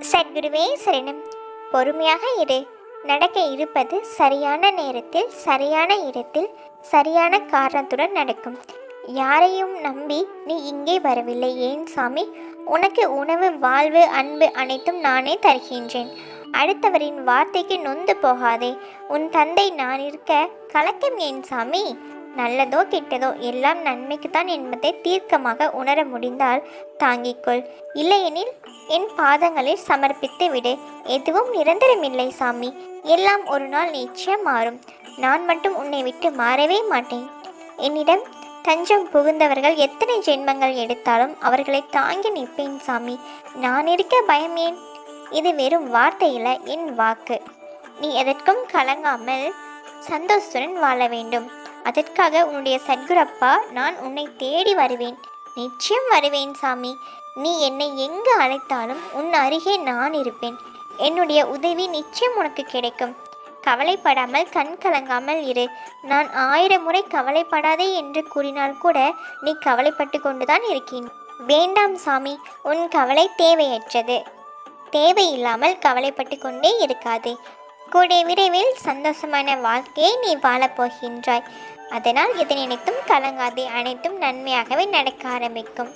சத்குருவே சரணம். பொறுமையாக இரு. நடக்க இருப்பது சரியான நேரத்தில் சரியான இடத்தில் சரியான காரணத்துடன் நடக்கும். யாரையும் நம்பி நீ இங்கே வரவில்லை. ஏன் சாமி? உனக்கு உணவு வாழ்வு அன்பு அனைத்தும் நானே தருகின்றேன். அடுத்தவரின் வார்த்தைக்கு நொந்து போகாதே. உன் தந்தை நான் இருக்க கலக்கம் ஏன் சாமி? நல்லதோ கெட்டதோ எல்லாம் நன்மைக்குத்தான் என்பதை தீர்க்கமாக உணர முடிந்தால் தாங்கிக்கொள். இல்லையெனில் என் பாதங்களில் சமர்ப்பித்து விடு. எதுவும் நிரந்தரமில்லை சாமி. எல்லாம் ஒரு நாள் நிச்சயம் மாறும். நான் மட்டும் உன்னை விட்டு மாறவே மாட்டேன். என்னிடம் தஞ்சம் புகுந்தவர்கள் எத்தனை ஜென்மங்கள் எடுத்தாலும் அவர்களை தாங்கி நிற்பேன் சாமி. நான் இருக்க பயம் ஏன்? இது வெறும் வார்த்தையில என் வாக்கு. நீ எதற்கும் கலங்காமல் சந்தோஷத்துடன் வாழ வேண்டும். அதற்காக உன்னுடைய சத்குரப்பா நான் உன்னை தேடி வருவேன். நிச்சயம் வருவேன் சாமி. நீ என்னை எங்கு அழைத்தாலும் உன் அருகே நான் இருப்பேன். என்னுடைய உதவி நிச்சயம் உனக்கு கிடைக்கும். கவலைப்படாமல் கண் கலங்காமல் இரு. நான் ஆயிரம் முறை கவலைப்படாதே என்று கூறினால் கூட நீ கவலைப்பட்டு கொண்டுதான் இருக்கேன். வேண்டாம் சாமி உன் கவலை தேவையற்றது. தேவையில்லாமல் கவலைப்பட்டு கொண்டே இருக்காதே. கூடிய விரைவில் சந்தோஷமான வாழ்க்கையை நீ வாழப்போகின்றாய். அதனால் எதை நினைத்தும் கலங்காதே. அனைத்தும் நன்மையாகவே நடக்க ஆரம்பிக்கும்.